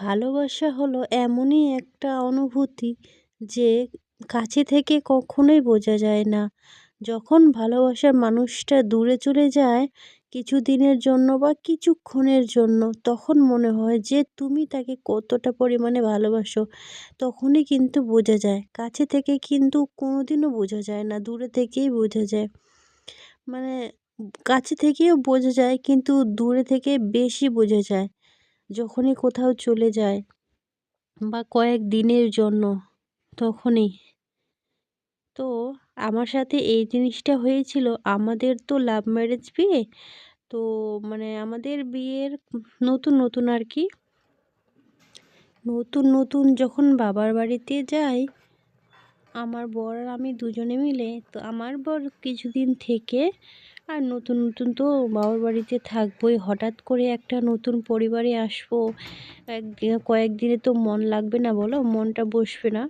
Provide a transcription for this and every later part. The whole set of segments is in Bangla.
ভালোবাসা হলো এমনই একটা অনুভূতি যে কাছে থেকে কখনোই বোঝা যায় না। যখন ভালোবাসার মানুষটা দূরে চলে যায় কিছু দিনের জন্য বা কিছুক্ষণের জন্য, তখন মনে হয় যে তুমি তাকে কতটা পরিমাণে ভালোবাসো, তখনই কিন্তু বোঝা যায়। কাছে থেকে কিন্তু কোনোদিনও বোঝা যায় না, দূরে থেকেই বোঝা যায়। মানে কাছে থেকেও বোঝা যায়, কিন্তু দূরে থেকে বেশি বোঝা যায়। যখনই কোথাও চলে যায় বা কয়েক দিনের জন্য, তখনই। তো আমার সাথে এই জিনিসটা হয়েছিল। আমাদের তো লাভ ম্যারেজ বিয়ে। তো মানে আমাদের বিয়ের নতুন নতুন আর কি। নতুন নতুন যখন বাবার বাড়িতে যাই, আমার বর আর আমি দুজনে মিলে, তো আমার বর কিছুদিন থেকে আর নতুন নতুন তো বাবার বাড়িতে থাকবোই। হঠাৎ করে একটা নতুন পরিবারে আসব। এক, কয়েকদিনে তো মন লাগবে না বলো, মনটা বসবে না।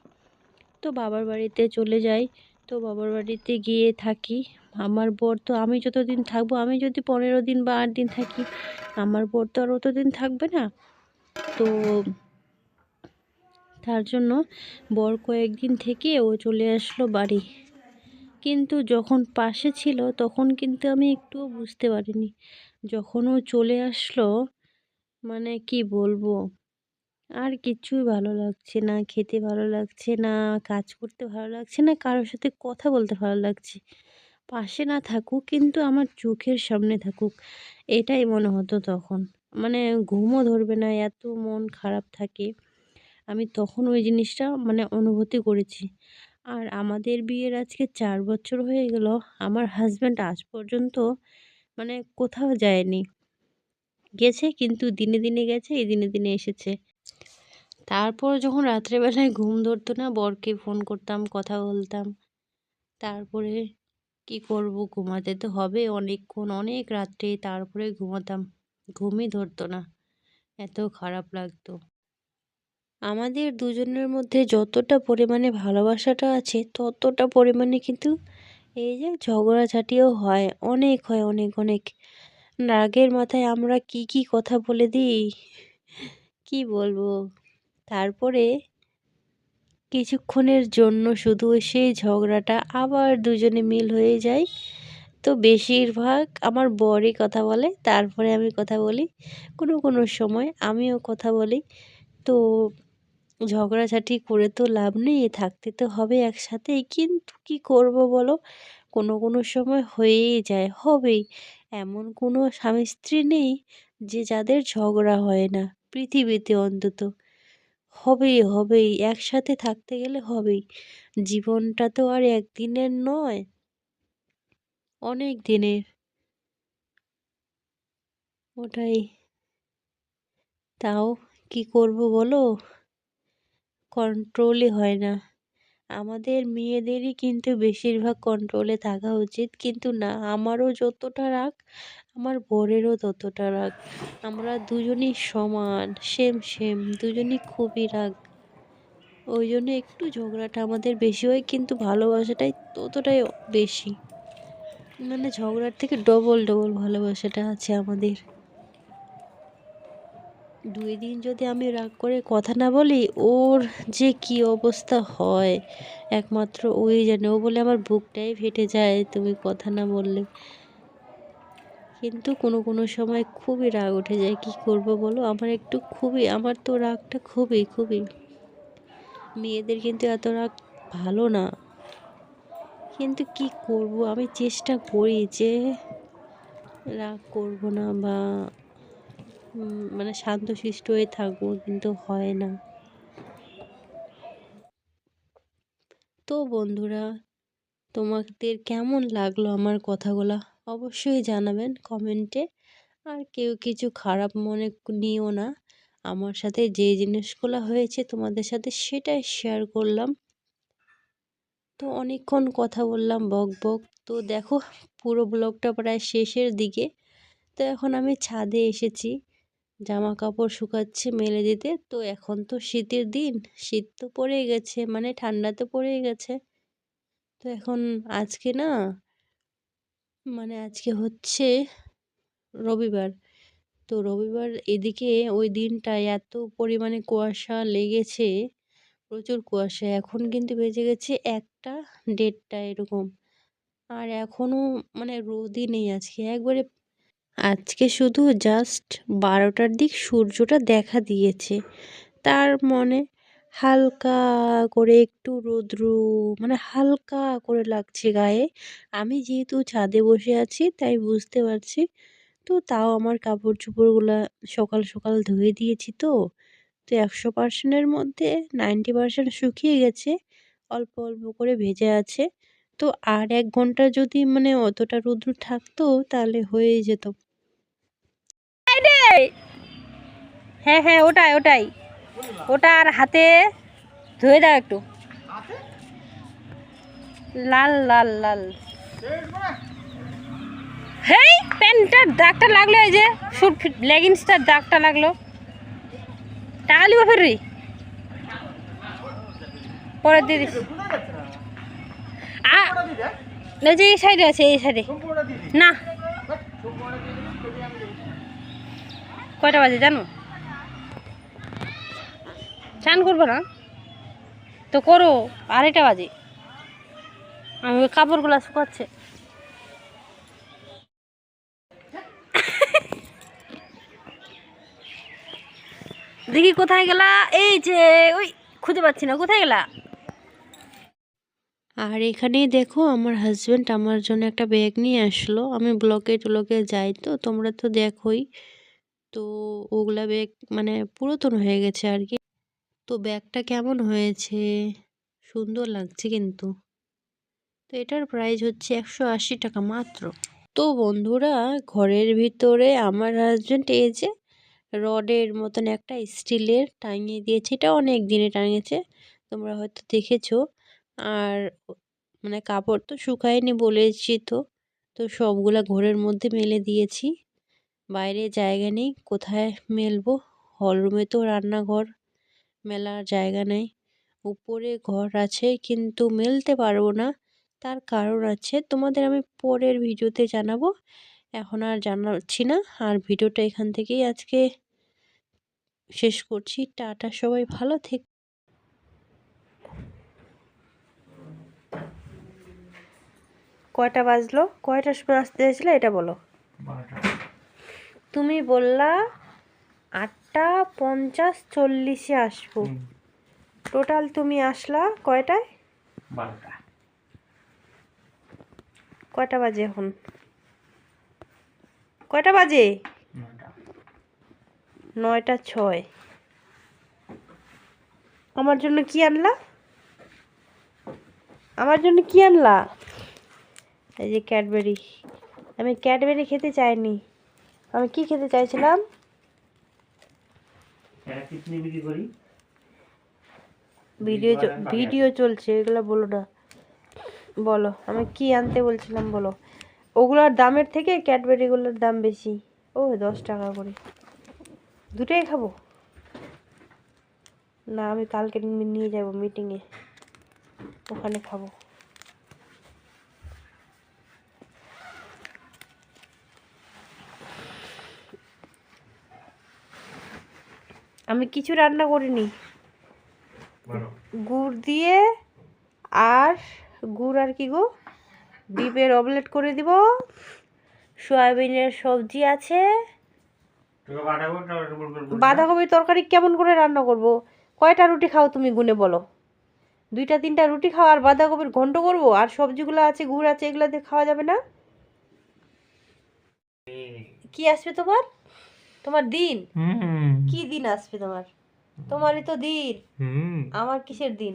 তো বাবার বাড়িতে চলে যাই। তো বাবার বাড়িতে গিয়ে থাকি। আমার বর তো আমি যতদিন থাকব, আমি যদি পনেরো দিন বা আট দিন থাকি, আমার বর তো আর অতদিন থাকবে না। তো তার জন্য বর কয়েকদিন থেকে ও চলে আসলো বাড়ি। কিন্তু যখন পাশে ছিল তখন কিন্তু আমি একটুও বুঝতে পারিনি। যখন ও চলে আসলো মানে কি বলব? আর কিছুই ভালো লাগছে না, খেতে ভালো লাগছে না, কাজ করতে ভালো লাগছে না, কারোর সাথে কথা বলতে ভালো লাগছে। পাশে না থাকুক কিন্তু আমার চোখের সামনে থাকুক, এটাই মনে হতো তখন। মানে ঘুমও ধরবে না, এত মন খারাপ থাকে। আমি তখন ওই জিনিসটা মানে অনুভূতি করেছি। আর আমাদের বিয়ের আজকে চার বছর হয়ে গেল, আমার হাজব্যান্ড আজ পর্যন্ত মানে কোথাও যায়নি। গেছে কিন্তু দিনে দিনে গেছে, এই দিনে দিনে এসেছে। তারপর যখন রাত্রেবেলায় ঘুম ধরতো না, বরকে ফোন করতাম, কথা বলতাম। তারপরে কি করব, ঘুমাতে তো হবে অনেকক্ষণ, অনেক রাত্রে তারপরে ঘুমাতাম। ঘুমই ধরতো না, এত খারাপ লাগতো। আমাদের দুজনের মধ্যে যতটা পরিমাণে ভালোবাসাটা আছে, ততটা পরিমাণে কিন্তু এই যে ঝগড়াঝাটিও হয়, অনেক হয়, অনেক অনেক। রাগের মাথায় আমরা কি কি কথা বলে দিই? কি বলব? তারপরে কিছুক্ষণের জন্য শুধু সেই ঝগড়াটা আবার দুজনে মিল হয়ে যায়। তো বেশিরভাগ আমার বরই কথা বলে, তারপরে আমি কথা বলি। কোনো কোনো সময় আমিও কথা বলি। তো ঝগড়াঝাটি করে তো লাভ নেই, থাকতে তো হবে একসাথেই কিন্তু কি করব বলো? কোনো কোনো সময় হয়েই যায়, হবেই। এমন কোনো স্বামী স্ত্রী নেই যে যাদের ঝগড়া হয় না, পৃথিবীতে অন্তত। হবেই হবেই, একসাথে থাকতে গেলে হবেই। জীবনটা তো আর একদিনের নয়, অনেক দিনের। ওটাই। তাও কি করব বলো? কন্ট্রোলই হয় না। আমাদের মেয়েদেরই কিন্তু বেশিরভাগ কন্ট্রোলে থাকা উচিত। কিন্তু না, আমারও যতটা রাগ, আমার বরেরও ততটা রাগ। আমরা দুজনই সমান সেম সেম দুজনই খুবই রাগ। ওই জন্য একটু ঝগড়াটা আমাদের বেশি হয়, কিন্তু ভালোবাসাটাই ততটাই বেশি। মানে ঝগড়ার থেকে ডবল ডবল ভালোবাসাটা আছে আমাদের। দুই দিন যদি আমি রাগ করে কথা না বলি, ওর যে কি অবস্থা হয়? একমাত্র ওই জানে। ও বলে, আমার বুকটাই ফেটে যায়, তুমি কথা না বললে। কিন্তু কোনো কোনো সময় খুবই রাগ উঠে যায়। কি করব বলো? আমার একটু খুবই, আমার তো রাগটা খুবই খুবই। মেয়েদের কিন্তু এত রাগ ভালো না। কিন্তু কি করব? আমি চেষ্টা করি যে রাগ করব না বা মানে শান্তশিষ্ট হয়ে থাকব, কিন্তু হয় না। তো বন্ধুরা, তোমাদের কেমন লাগল আমার কথাগুলো? অবশ্যই জানাবেন কমেন্টে। আর কেউ কিছু খারাপ মনে নিও না। আমার সাথে যে জিনিসগুলো হয়েছে তোমাদের সাথে সেটাই শেয়ার করলাম। তো অনেকক্ষণ কথা বললাম বক বক। তো দেখো, পুরো ব্লগটা প্রায় শেষের দিকে। তো এখন আমি ছাদে এসেছি। জামা কাপড় শুকাচ্ছে মেলে দিতে। তো এখন তো শীতের দিন, শীত তো পড়ে গেছে মানে ঠান্ডা তো পড়ে গেছে। তো এখন আজকে না মানে আজকে হচ্ছে রবিবার। তো রবিবার এদিকে ওই দিনটায় এত পরিমাণে কুয়াশা লেগেছে, প্রচুর কুয়াশা। এখন কিন্তু বেজে গেছে একটা দেড়টা এরকম। আর এখনও মানে রোদই নেই আজকে। একবারে আজকে শুধু জাস্ট বারোটার দিক সূর্যটা দেখা দিয়েছে। তার মনে হালকা করে একটু রৌদ্র মানে হালকা করে লাগছে গায়ে। আমি যেহেতু ছাদে বসে আছি, তাই বুঝতে পারছি। তো তাও আমার কাপড় চোপড়গুলো সকাল সকাল ধুয়ে দিয়েছি তো। তো একশো পার্সেন্টের মধ্যে নাইনটি পার্সেন্ট শুকিয়ে গেছে, অল্প অল্প করে ভেজে আছে। তো আর এক ঘণ্টা যদি মানে অতটা রৌদ্র থাকতো তাহলে হয়ে যেত। হ্যাঁ হ্যাঁ ওটাই ওটাই। ওটা আর হাতে ধুয়ে দাও একটু। লাল লাল লাল। হেই প্যান্টটার দাগটা লাগল এই যে শুট লেগিংসটার দাগটা লাগল। টাকা লিব ফের পরে দিয়ে দিস। এই যে এই সাইডে আছে, এই সাইডে। না। কয়টা বাজে জানো? চান করব না? তো করো, আড়াইটা বাজে। আমি ওই কাপড়গুলো শুকাচ্ছে। দেখি কোথায় গেলা? এই যে, ওই খুঁজে পাচ্ছি না, কোথায় গেলা? আর এখানেই দেখো আমার হাজব্যান্ড আমার জন্য একটা ব্যাগ নিয়ে আসলো। আমি ব্লকে টলকে যাই তো, তোমরা তো দেখোই। তো ওগুলা ব্যাগ মানে পুরাতন হয়ে গেছে আর কি। তো ব্যাগটা কেমন হয়েছে? সুন্দর লাগছে কিন্তু। তো এটার প্রাইস হচ্ছে একশো আশি টাকা মাত্র। তো বন্ধুরা, ঘরের ভিতরে আমার হাজব্যান্ড এই যে রডের মতন একটা স্টিলের টাঙিয়ে দিয়েছে। এটা অনেক দিনে টাঙিয়েছে। তোমরা হয়তো দেখেছ। আর মানে কাপড় তো শুকায়নি বলেছি তো। তো সবগুলা ঘরের মধ্যে মেলে দিয়েছি। বাইরে জায়গা নেই, কোথায় মেলবো? হলরুমে তো রান্নাঘর, মেলার জায়গা নেই। উপরে ঘর আছে কিন্তু মেলতে পারব না। তার কারণ আছে, তোমাদের আমি পরের ভিডিওতে জানাব। এখন আর জানাচ্ছি না। আর ভিডিওটা এখান থেকেই আজকে শেষ করছি। টাটা সবাই, ভালো থেকে। কয়টা বাজলো? কয়টার সময় আসতে চাইছিলে? এটা বলো। তুমি বললা আটটা পঞ্চাশ চল্লিশে আসব। টোটাল তুমি আসলা কয়টায়? বারোটা। কয়টা বাজে এখন? কয়টা বাজে? নয়টা ছয়। আমার জন্য কি আনলা? আমার জন্য কি আনলা? এই যে ক্যাডবেরি। আমি ক্যাডবেরি খেতে চাইনি। আমি কি খেতে চাইছিলাম? করি। ভিডিও ভিডিও চলছে এগুলো বলো না। বলো আমি কি আনতে বলছিলাম বলো। ওগুলোর দামের থেকে ক্যাডবেরিগুলোর দাম বেশি। ও দশ টাকা করে। দুটোই খাব? না আমি কালকে নিয়ে যাব মিটিংয়ে ওখানে খাব। আমি কিছু রান্না করিনি। গুড় দিয়ে আর গুড় আর কি গো? ডিমের অমলেট করে দিব। সয়াবিনের সবজি আছে। বাঁধাকপির তরকারি কেমন করে রান্না করব? কয়টা রুটি খাও তুমি গুনে বলো? দুইটা তিনটা রুটি খাও আর বাঁধাকপির ঘন্ট করব? আর সবজিগুলো আছে গুড় আছে এগুলো দিয়ে খাওয়া যাবে না? কি আসবে তোমার? তোমার দিন? হুম। কি দিন আসবে তোমার? তোমারই তো দিন। হুম। আমার কিসের দিন?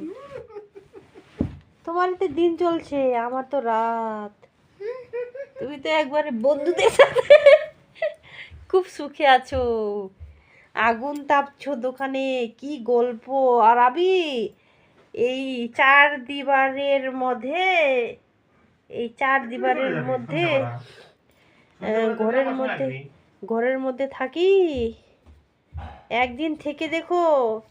তোমার তো দিন চলছে আমার তো রাত। তুমি তো একবারে বন্ধুদের সাথে খুব সুখে আছো। আগুন তাপছো দোকানে কি গল্প? আর আমি এই চার দিবারের মধ্যে এই চার দিবারের মধ্যে ঘরের মধ্যে ঘরের মধ্যে থাকি। একদিন থেকে দেখো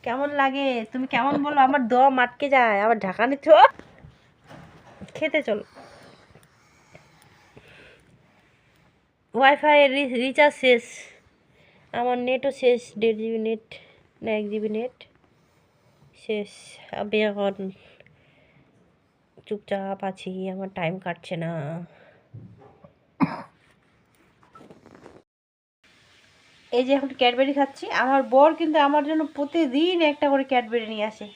কেমন লাগে। তুমি কেমন বলো, আমার দম আটকে যায়, আবার ঢাকা নিচ্ছ খেতে চলো। ওয়াইফাই রিচার্জ শেষ। আমার নেটও শেষ, দেড় জিবি নেট না এক জিবি নেট শেষ। আমি এখন চুপচাপ আছি, আমার টাইম কাটছে না। এই যে এখন ক্যাডবেরি খাচ্ছি, আমার বর কিন্তু আমার জন্য প্রতিদিন একটা করে ক্যাডবেরি নিয়ে আসে।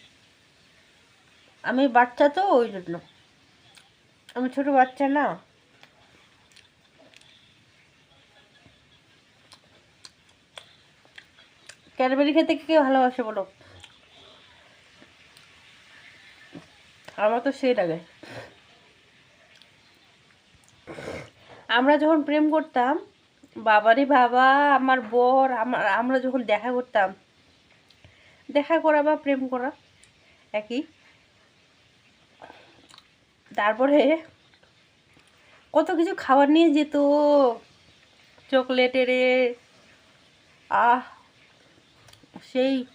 আমি বাচ্চা তো, ওই জন্য। আমি ছোট বাচ্চা না। ক্যাডবেরি খেতে কে ভালোবাসে বলো? আমার তো সেই লাগে। আমরা যখন প্রেম করতাম বাবারে বাবা, আমার বর, আমার, আমরা যখন দেখা করতাম, দেখা করা বা প্রেম করা, একই। তারপরে কত কিছু খাবার নিয়ে যেত, চকলেটের আহ, সেই